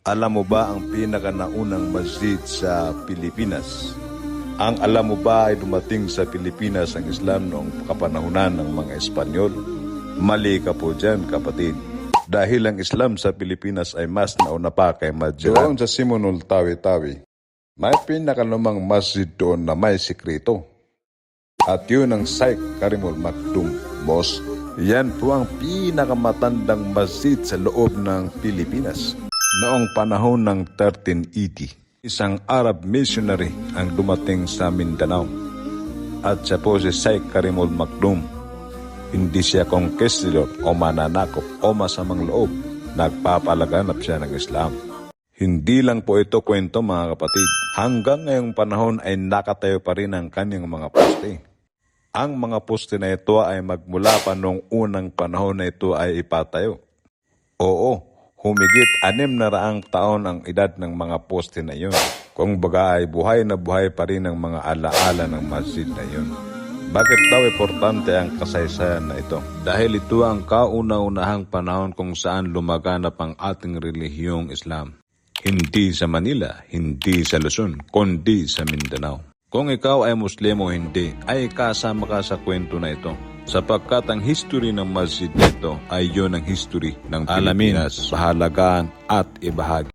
Alam mo ba ang pinakanaunang masjid sa Pilipinas? Ang alam mo ba ay dumating sa Pilipinas ang Islam noong kapanahunan ng mga Espanyol? Mali ka po dyan, kapatid. Dahil ang Islam sa Pilipinas ay mas nauna pa kay Madjid. Doon sa Simonul Tawi-Tawi, may pinakalumang masjid doon na may sikreto. At yun ang Sheikh Karimul Maktoum Mosque. Yan po ang pinakamatandang masjid sa loob ng Pilipinas. Noong panahon ng 1380, isang Arab missionary ang dumating sa Mindanao. At siya po si Sheikh Karimul Maktoum. Hindi siya conquistador o mananakop o masamang loob. Nagpapalaganap siya ng Islam. Hindi lang po ito kwento mga kapatid. Hanggang ngayong panahon ay nakatayo pa rin ang kanyang mga poste. Ang mga poste na ito ay magmula pa noong unang panahon na ito ay ipatayo. Oo, humigit anim na raang taon ang edad ng mga poste na yun. Kung baga ay buhay na buhay pa rin ang mga alaala ng masjid na yun. Bakit daw importante ang kasaysayan na ito? Dahil ito ang kauna-unahang panahon kung saan lumaganap ang ating relihiyong Islam. Hindi sa Manila, hindi sa Luzon, kundi sa Mindanao. Kung ikaw ay Muslim o hindi, ay kasama ka sa kwento na ito. Sapagkat ang history ng masjid nito ay yun ang history ng Pilipinas. Bahalagaan at ibahagi.